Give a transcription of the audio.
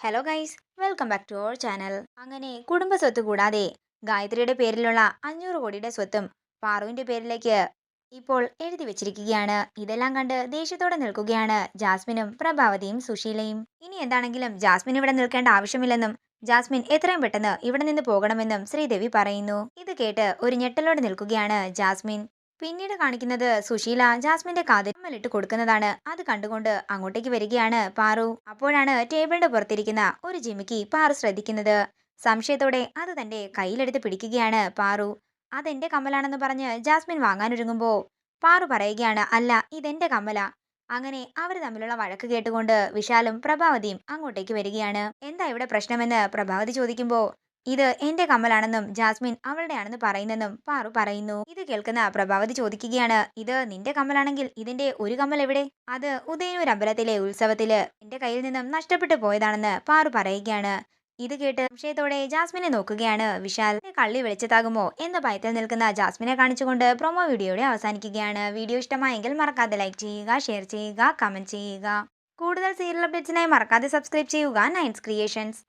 Hello guys welcome back to our channel അങ്ങനെ കുടുംബ സ്വത്ത് കൂടാതെ ഗായത്രിയുടെ പേരിലുള്ള അഞ്ഞൂറ് കോടിയുടെ സ്വത്തും പാറുവിന്റെ പേരിലേക്ക് ഇപ്പോൾ എഴുതി വെച്ചിരിക്കുകയാണ്. ഇതെല്ലാം കണ്ട് ദേഷ്യത്തോടെ നിൽക്കുകയാണ് ജാസ്മിനും പ്രഭാവതിയും സുശീലയും. ഇനി എന്താണെങ്കിലും ജാസ്മിൻ ഇവിടെ നിൽക്കേണ്ട ആവശ്യമില്ലെന്നും ജാസ്മിൻ എത്രയും പെട്ടെന്ന് ഇവിടെ നിന്ന് പോകണമെന്നും ശ്രീദേവി പറയുന്നു. ഇത് കേട്ട് ഒരു ഞെട്ടലോടെ നിൽക്കുകയാണ് ജാസ്മിൻ. പിന്നീട് കാണിക്കുന്നത് സുശീല ജാസ്മിന്റെ കാതിരമ്മലിട്ട് കൊടുക്കുന്നതാണ്. അത് കണ്ടുകൊണ്ട് അങ്ങോട്ടേക്ക് വരികയാണ് പാറു. അപ്പോഴാണ് ടേബിളിന്റെ പുറത്തിരിക്കുന്ന ഒരു ജിമിക്ക് പാറു ശ്രദ്ധിക്കുന്നത്. സംശയത്തോടെ അത് തന്റെ കയ്യിലെടുത്ത് പിടിക്കുകയാണ് പാറു. അതെന്റെ കമ്മലാണെന്ന് പറഞ്ഞ് ജാസ്മിൻ വാങ്ങാനൊരുങ്ങുമ്പോ പാറു പറയുകയാണ് അല്ല ഇതെന്റെ കമ്മല. അങ്ങനെ അവർ തമ്മിലുള്ള വഴക്ക് കേട്ടുകൊണ്ട് വിശാലും പ്രഭാവതിയും അങ്ങോട്ടേക്ക് വരികയാണ്. എന്താ ഇവിടെ പ്രശ്നമെന്ന്? പ്രഭാവതി ചോദിക്കുമ്പോ ഇത് എന്റെ കമ്മലാണെന്നും ജാസ്മിൻ അവളുടെയാണെന്ന് പറയുന്നെന്നും പാറു പറയുന്നു. ഇത് കേൾക്കുന്ന പ്രഭാവതി ചോദിക്കുകയാണ് ഇത് നിന്റെ കമ്മലാണെങ്കിൽ ഇതിന്റെ ഒരു കമ്മൽ എവിടെ? അത് ഉദയനൂർ അമ്പലത്തിലെ ഉത്സവത്തിൽ എന്റെ കയ്യിൽ നിന്നും നഷ്ടപ്പെട്ടു പോയതാണെന്ന് പാറു പറയുകയാണ്. ഇത് കേട്ട് വിഷയത്തോടെ ജാസ്മിനെ നോക്കുകയാണ്. വിശാൽ കള്ളി വെളിച്ചത്താകുമോ എന്ന ഭയത്തിൽ നിൽക്കുന്ന ജാസ്മിനെ കാണിച്ചുകൊണ്ട് പ്രൊമോ വീഡിയോയുടെ അവസാനിക്കുകയാണ്. വീഡിയോ ഇഷ്ടമായെങ്കിൽ മറക്കാതെ ലൈക്ക് ചെയ്യുക ഷെയർ ചെയ്യുക കമന്റ് ചെയ്യുക. കൂടുതൽ സീരിയൽ അപ്ഡേറ്റ്സിനായി മറക്കാതെ സബ്സ്ക്രൈബ് ചെയ്യുക നൈൻസ് ക്രിയേഷൻസ്